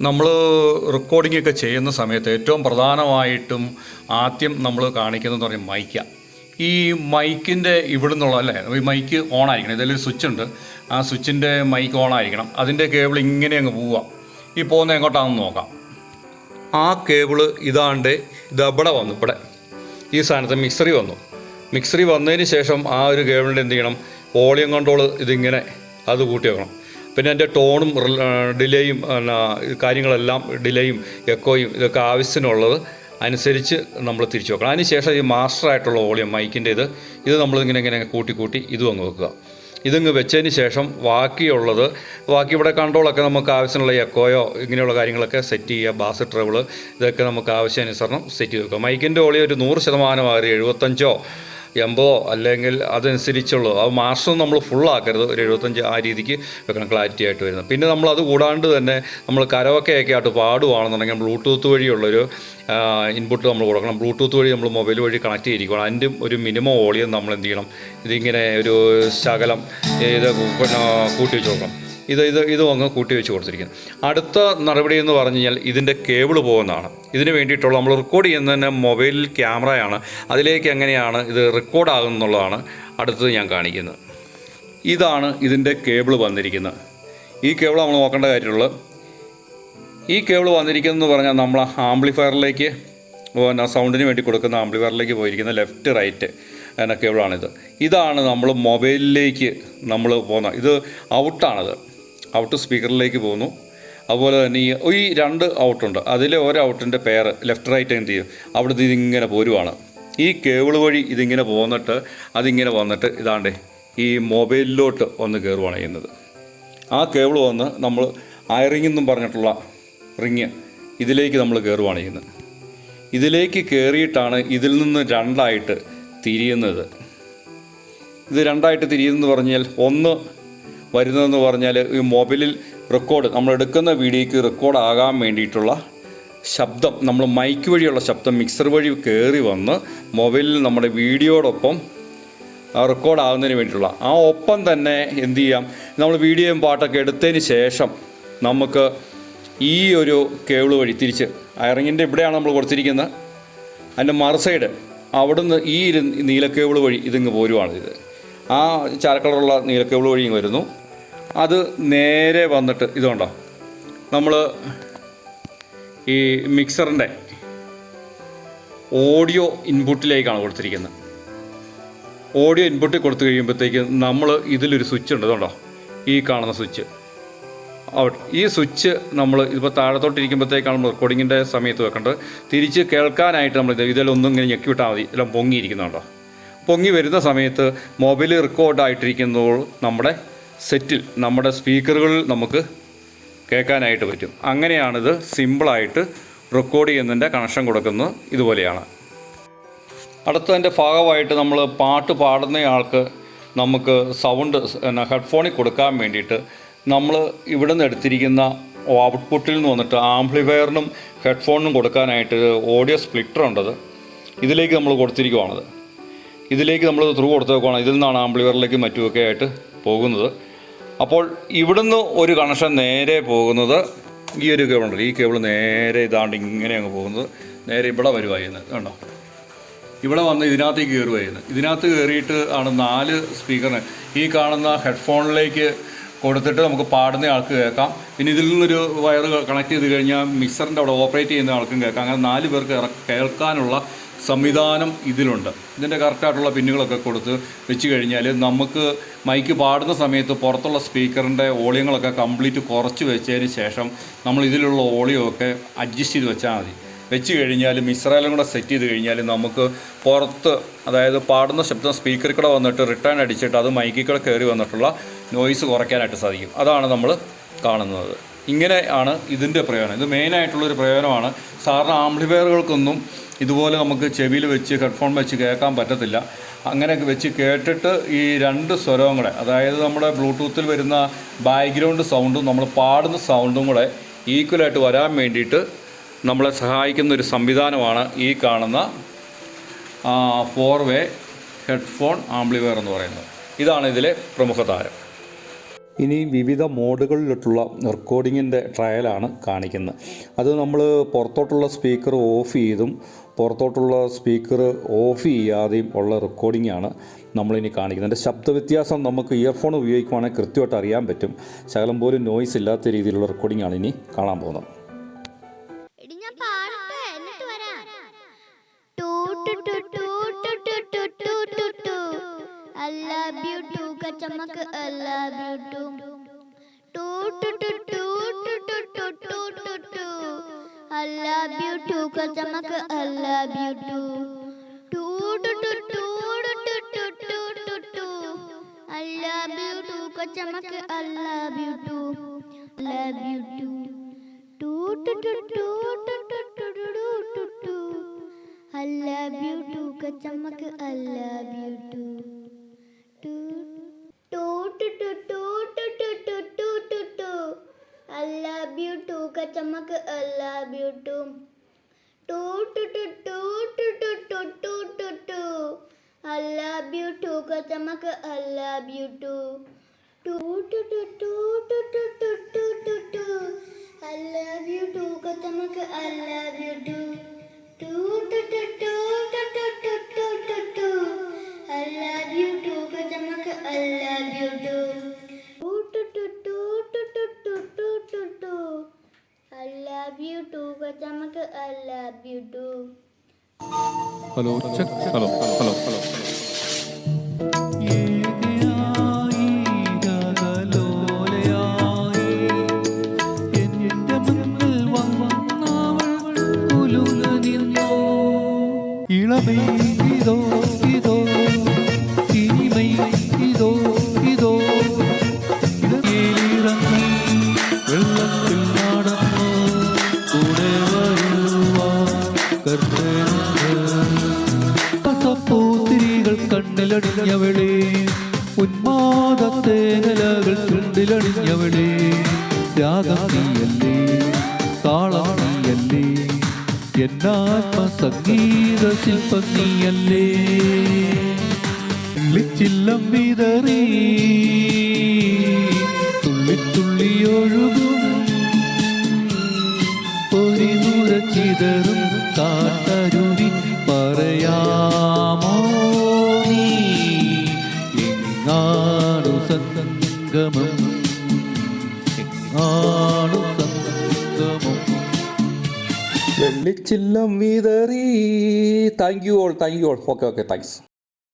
നമ്മൾ റെക്കോർഡിംഗ് ഒക്കെ ചെയ്യുന്ന സമയത്ത് ഏറ്റവും പ്രധാനമായിട്ടും ആദ്യം നമ്മൾ കാണിക്കുന്നതെന്ന് പറഞ്ഞാൽ മൈക്ക ഈ മൈക്കിന്റെ ഇവിടെ നിന്നുള്ള അല്ലേ? ഈ മൈക്ക് ഓൺ ആയിരിക്കണം. ഇതിലൊരു സ്വിച്ച് ഉണ്ട്. ആ സ്വിച്ചിന്റെ മൈക്ക് ഓൺ ആയിരിക്കണം. അതിന്റെ കേബിൾ ഇങ്ങനെ അങ്ങ് പോവുക. ഈ പോകുന്ന എങ്ങോട്ടാണെന്ന് നോക്കാം. ആ കേബിൾ ഇതാണ്ട് ഇത് ഇവിടെ വന്നു. ഇവിടെ ഈ സാധനത്ത് മിക്സറി വന്നു. മിക്സറി വന്നതിന് ശേഷം ആ ഒരു കേബിളിന്റെ എന്ത് ചെയ്യണം? വോളിയം കൺട്രോൾ ഇതിങ്ങനെ അത് കൂട്ടി വെക്കണം. പിന്നെ എന്റെ ടോണും ഡിലേയും കാര്യങ്ങളെല്ലാം ഡിലേയും എക്കോയും ഇതൊക്കെ ആവശ്യത്തിനുള്ളത് അനുസരിച്ച് നമ്മൾ തിരിച്ചു വെക്കണം. അതിനുശേഷം ഈ മാസ്റ്റർ ആയിട്ടുള്ള വോളിയം മൈക്കിന്റെ ഇത് ഇത് നമ്മളിങ്ങനെ ഇങ്ങനെ കൂട്ടി കൂട്ടി ഇതും അങ്ങ് വെക്കുക. ഇതങ്ങ് വെച്ചതിന് ശേഷം ബാക്കിയുള്ളത് ബാക്കി ഇവിടെ കൺട്രോളൊക്കെ നമുക്ക് ആവശ്യമുള്ള എക്കോയോ ഇങ്ങനെയുള്ള കാര്യങ്ങളൊക്കെ സെറ്റ് ചെയ്യുക ബാസ് ട്രബിൾ ഇതൊക്കെ നമുക്ക് ആവശ്യാനുസരണം സെറ്റ് ചെയ്ത് വെക്കുക. മൈക്കിന്റെ ഓളി ഒരു നൂറ് ശതമാനം ആറ് എഴുപത്തഞ്ചോ എൺപതോ അല്ലെങ്കിൽ അതനുസരിച്ചുള്ളൂ ആ മാസം നമ്മൾ ഫുള്ളാക്കരുത് ഒരു എഴുപത്തഞ്ച് ആ രീതിക്ക് വെക്കണം ക്ലാരിറ്റി ആയിട്ട് വരുന്നത്. പിന്നെ നമ്മൾ അത് കൂടാണ്ട് തന്നെ നമ്മൾ കരവൊക്കെയൊക്കെ ആയിട്ട് പാടുവാണെന്നുണ്ടെങ്കിൽ ബ്ലൂടൂത്ത് വഴിയുള്ളൊരു ഇൻപുട്ട് നമ്മൾ കൊടുക്കണം. ബ്ലൂടൂത്ത് വഴി നമ്മൾ മൊബൈൽ വഴി കണക്ട് ചെയ്തിരിക്കണം. അതിന്റെ ഒരു മിനിമം വോളിയം നമ്മൾ എന്ത് ചെയ്യണം? ഇതിങ്ങനെ ഒരു ശകലം ഇത് പിന്നെ കൂട്ടി വെച്ച് കൊടുക്കണം ഇത് ഇത് ഇതും അങ്ങ് കൂട്ടി വെച്ച് കൊടുത്തിരിക്കുന്നു. അടുത്ത നടപടി എന്ന് പറഞ്ഞു കഴിഞ്ഞാൽ ഇതിന്റെ കേബിൾ പോകുന്നതാണ്. ഇതിന് വേണ്ടിയിട്ടുള്ള നമ്മൾ റെക്കോർഡ് ചെയ്യുന്ന ചെയ്യുന്നതിന് മൊബൈലിൽ ക്യാമറയാണ് അതിലേക്ക് എങ്ങനെയാണ് ഇത് റെക്കോർഡ് ആകുന്നുള്ളതാണ് അടുത്തത് ഞാൻ കാണിക്കുന്നത്. ഇതാണ് ഇതിന്റെ കേബിൾ വന്നിരിക്കുന്നത്. ഈ കേബിൾ നമ്മൾ നോക്കേണ്ട കാര്യമുള്ളത് ഈ കേബിൾ വന്നിരിക്കുന്നതെന്ന് പറഞ്ഞാൽ നമ്മൾ ആംപ്ലിഫയറിലേക്ക് പിന്നെ സൗണ്ടിന് വേണ്ടി കൊടുക്കുന്ന ആംപ്ലിഫയറിലേക്ക് പോയിരിക്കുന്ന ലെഫ്റ്റ് റൈറ്റ് എന്ന കേബിളാണിത്. ഇതാണ് നമ്മൾ മൊബൈലിലേക്ക് നമ്മൾ പോകുന്ന ഇത് ഔട്ടാണിത് ഔട്ട് സ്പീക്കറിലേക്ക് പോകുന്നു. അതുപോലെ തന്നെ ഈ ഈ രണ്ട് ഔട്ടുണ്ട് അതിലെ ഒരു ഔട്ടിന്റെ പേർ ലെഫ്റ്റ് റൈറ്റ് എന്ത് ചെയ്യും? അവിടുത്തെ ഇതിങ്ങനെ പോരുവാണ്. ഈ കേബിൾ വഴി ഇതിങ്ങനെ പോന്നിട്ട് അതിങ്ങനെ വന്നിട്ട് ഇതാണ്ട് ഈ മൊബൈലിലോട്ട് ഒന്ന് കയറുവാണ് ചെയ്യുന്നത്. ആ കേബിൾ വന്ന് നമ്മൾ അയറിംഗ് എന്നും പറഞ്ഞിട്ടുള്ള റിങ് ഇതിലേക്ക് നമ്മൾ കയറുവാണ് ചെയ്യുന്നത്. ഇതിലേക്ക് കയറിയിട്ടാണ് ഇതിൽ നിന്ന് രണ്ടായിട്ട് തിരിയുന്നത്. ഇത് രണ്ടായിട്ട് തിരിയുന്നതെന്ന് പറഞ്ഞാൽ ഒന്ന് വരുന്നതെന്ന് പറഞ്ഞാൽ ഈ മൊബൈലിൽ റെക്കോർഡ് നമ്മൾ എടുക്കുന്ന വീഡിയോയ്ക്ക് റെക്കോർഡ് ആകാൻ വേണ്ടിയിട്ടുള്ള ശബ്ദം നമ്മൾ മൈക്ക് വഴിയുള്ള ശബ്ദം മിക്സർ വഴി കയറി വന്ന് മൊബൈലിൽ നമ്മുടെ വീഡിയോടൊപ്പം റെക്കോർഡ് ആകുന്നതിന് വേണ്ടിയിട്ടുള്ള ആ ഒപ്പം തന്നെ എന്തു ചെയ്യാം? നമ്മൾ വീഡിയോയും പാട്ടൊക്കെ എടുത്തതിന് ശേഷം നമുക്ക് ഈ ഒരു കേബിൾ വഴി തിരിച്ച് അയറിങ്ങിന്റെ ഇവിടെയാണ് നമ്മൾ കൊടുത്തിരിക്കുന്നത്. അതിന്റെ മറു സൈഡ് അവിടുന്ന് ഈ നീല കേബിൾ വഴി ഇതിങ്ങ് പോരുവാണ് ഇത്. ആ ചാരക്കളറുള്ള നീല കേബിൾ വഴി വരുന്നു. അത് നേരെ വന്നിട്ട് ഇതുകൊണ്ടോ? നമ്മൾ ഈ മിക്സറിന്റെ ഓഡിയോ ഇൻപുട്ടിലേക്കാണ് കൊടുത്തിരിക്കുന്നത്. ഓഡിയോ ഇൻപുട്ടിൽ കൊടുത്തു കഴിയുമ്പോഴത്തേക്ക് നമ്മൾ ഇതിലൊരു സ്വിച്ച് ഉണ്ട്. ഇതുണ്ടോ ഈ കാണുന്ന സ്വിച്ച്. അവിടെ ഈ സ്വിച്ച് നമ്മൾ ഇപ്പോൾ താഴത്തോട്ടിരിക്കുമ്പോഴത്തേക്കാണ് നമ്മൾ റെക്കോർഡിങ്ങിന്റെ സമയത്ത് വെക്കേണ്ടത്. തിരിച്ച് കേൾക്കാനായിട്ട് നമ്മൾ ഇത് ഇതിലൊന്നും ഇങ്ങനെ ഞെക്കി വിട്ടാൽ മതി. എല്ലാം പൊങ്ങിയിരിക്കുന്നുണ്ടോ? പൊങ്ങി വരുന്ന സമയത്ത് മൊബൈൽ റെക്കോർഡായിട്ടിരിക്കുമ്പോൾ നമ്മുടെ സെറ്റിൽ നമ്മുടെ സ്പീക്കറുകളിൽ നമുക്ക് കേൾക്കാനായിട്ട് പറ്റും. അങ്ങനെയാണിത് സിമ്പിളായിട്ട് റെക്കോർഡ് ചെയ്യുന്നതിന്റെ കണക്ഷൻ കൊടുക്കുന്നത് ഇതുപോലെയാണ്. അടുത്തതിന്റെ ഭാഗമായിട്ട് നമ്മൾ പാട്ട് പാടുന്നയാൾക്ക് നമുക്ക് സൗണ്ട് പിന്നെ ഹെഡ്ഫോണിൽ കൊടുക്കാൻ വേണ്ടിയിട്ട് നമ്മൾ ഇവിടെ നിന്ന് എടുത്തിരിക്കുന്ന ഔട്ട്പുട്ടിൽ നിന്ന് വന്നിട്ട് ആംപ്ലിഫയറിനും ഹെഡ്ഫോണിനും കൊടുക്കാനായിട്ട് ഓഡിയോ സ്പ്ലിറ്റർ ഉണ്ടത്. ഇതിലേക്ക് നമ്മൾ കൊടുത്തിരിക്കുവാണത്. ഇതിലേക്ക് നമ്മൾ ത്രൂ കൊടുത്തേക്കുവാണ്. ഇതിൽ നിന്നാണ് ആംപ്ലിഫയറിലേക്ക് മറ്റുമൊക്കെ ആയിട്ട് പോകുന്നത്. അപ്പോൾ ഇവിടുന്ന് ഒരു കണക്ഷൻ നേരെ പോകുന്നത് ഈ ഒരു കേബിൾ ഉണ്ടല്ലോ ഈ കേബിൾ നേരെ ഇതാണ്ട് ഇങ്ങനെ അങ്ങ് പോകുന്നത്. നേരെ ഇവിടെ വരുവായിരുന്നത് കണ്ടോ? ഇവിടെ വന്ന് ഇതിനകത്തേക്ക് കയറുമായിരുന്നു ഇതിനകത്ത് കയറിയിട്ട് ആണ് നാല് സ്പീക്കറിന് ഈ കാണുന്ന ഹെഡ്ഫോണിലേക്ക് കൊടുത്തിട്ട് നമുക്ക് പാടുന്ന ആൾക്ക് കേൾക്കാം. പിന്നെ ഇതിൽ നിന്നൊരു വയർ കണക്ട് ചെയ്ത് കഴിഞ്ഞാൽ മിക്സറിന്റെ അവിടെ ഓപ്പറേറ്റ് ചെയ്യുന്ന ആൾക്കും കേൾക്കാം. അങ്ങനെ നാല് പേർക്ക് കേൾക്കാനുള്ള സംവിധാനം ഇതിലുണ്ട്. ഇതിന്റെ കറക്റ്റായിട്ടുള്ള പിന്നുകളൊക്കെ കൊടുത്ത് വെച്ച് കഴിഞ്ഞാൽ നമുക്ക് മൈക്ക് പാടുന്ന സമയത്ത് പുറത്തുള്ള സ്പീക്കറിന്റെ ഓളിയങ്ങളൊക്കെ കംപ്ലീറ്റ് കുറച്ച് വെച്ചതിന് ശേഷം നമ്മൾ ഇതിലുള്ള ഓളിയൊക്കെ അഡ്ജസ്റ്റ് ചെയ്ത് വെച്ചാൽ മതി. വെച്ച് കഴിഞ്ഞാൽ മിശ്രയിലും കൂടെ സെറ്റ് ചെയ്ത് കഴിഞ്ഞാൽ നമുക്ക് പുറത്ത് അതായത് പാടുന്ന ശബ്ദം സ്പീക്കറിൽ കൂടെ വന്നിട്ട് റിട്ടേൺ അടിച്ചിട്ട് അത് മൈക്കിൽ കൂടെ കയറി വന്നിട്ടുള്ള നോയ്സ് കുറയ്ക്കാനായിട്ട് സാധിക്കും. അതാണ് നമ്മൾ കാണുന്നത്. ഇങ്ങനെ ആണ് ഇതിന്റെ പ്രയോജനം. ഇത് മെയിനായിട്ടുള്ളൊരു പ്രയോജനമാണ്. സാറിന് ആംപ്ലിഫയറുകൾക്കൊന്നും ഇതുപോലെ നമുക്ക് ചെവിയിൽ വെച്ച് ഹെഡ്ഫോൺ വെച്ച് കേൾക്കാൻ പറ്റത്തില്ല. അങ്ങനെയൊക്കെ വെച്ച് കേട്ടിട്ട് ഈ രണ്ട് സ്വരവും കൂടെ അതായത് നമ്മുടെ ബ്ലൂടൂത്തിൽ വരുന്ന ബാക്ക്ഗ്രൗണ്ട് സൗണ്ടും നമ്മൾ പാടുന്ന സൗണ്ടും കൂടെ ഈക്വലായിട്ട് വരാൻ വേണ്ടിയിട്ട് നമ്മളെ സഹായിക്കുന്ന ഒരു സംവിധാനമാണ് ഈ കാണുന്ന ഫോർ വേ ഹെഡ്ഫോൺ ആംപ്ലിഫയർ എന്ന് പറയുന്നത്. ഇതാണ് ഇതിലെ പ്രമുഖ താരം. ഇനി വിവിധ മോഡുകളിലിട്ടുള്ള റെക്കോർഡിങ്ങിന്റെ ട്രയലാണ് കാണിക്കുന്നത്. അത് നമ്മൾ പുറത്തോട്ടുള്ള സ്പീക്കർ ഓഫ് ചെയ്തും പുറത്തോട്ടുള്ള സ്പീക്കർ ഓഫ് ചെയ്യാതെയും ഉള്ള റെക്കോർഡിംഗ് ആണ് നമ്മളിനി കാണിക്കുന്നത്. എന്റെ ശബ്ദ വ്യത്യാസം നമുക്ക് ഇയർഫോൺ ഉപയോഗിക്കുവാണെങ്കിൽ കൃത്യമായിട്ട് അറിയാൻ പറ്റും. ശകലം പോലും നോയ്സ് ഇല്ലാത്ത രീതിയിലുള്ള റെക്കോർഡിംഗ് ആണ് ഇനി കാണാൻ പോകുന്നത്. I love you too, I love you too. I love you too, cause Jamak, I love you too. Too, too, too, too, too, too, too, too, too. I love you too, cause Jamak, I love you too. Love you too. Too, too, too, too, too, too, too, too, too, too. I love you too, cause Jamak, I love you too. Love you too. Too too too too too too too too too too. I love you too, കച്ചമ്മക്ക് I love you too. Too too too too too too too too too too. I love you too, കച്ചമ്മക്ക് I love you too. Too too too too too too too too too. I love you too, കച്ചമ്മക്ക് I love you too. Hello, check. Hello, hello, hello. കണ്ണിലണിഞ്ഞവളെ ഉന്മാദത്തേനലകൾ ചുണ്ടിലണിഞ്ഞവളെ രാഗം നീയല്ലേ താളം നീയല്ലേ എന്നാത്മ സംഗീത ശില്പം നീയല്ലേ. വിതറി തുള്ളിത്തുള്ളിയൊഴുകും ഒരു ചിതറും കാട്ടരുവി പറയാമോ സംഗമം. എങ്ങാണു സംഗമം. വെള്ളിച്ചില്ലം വിതറി. Thank you all thank you all okay okay thanks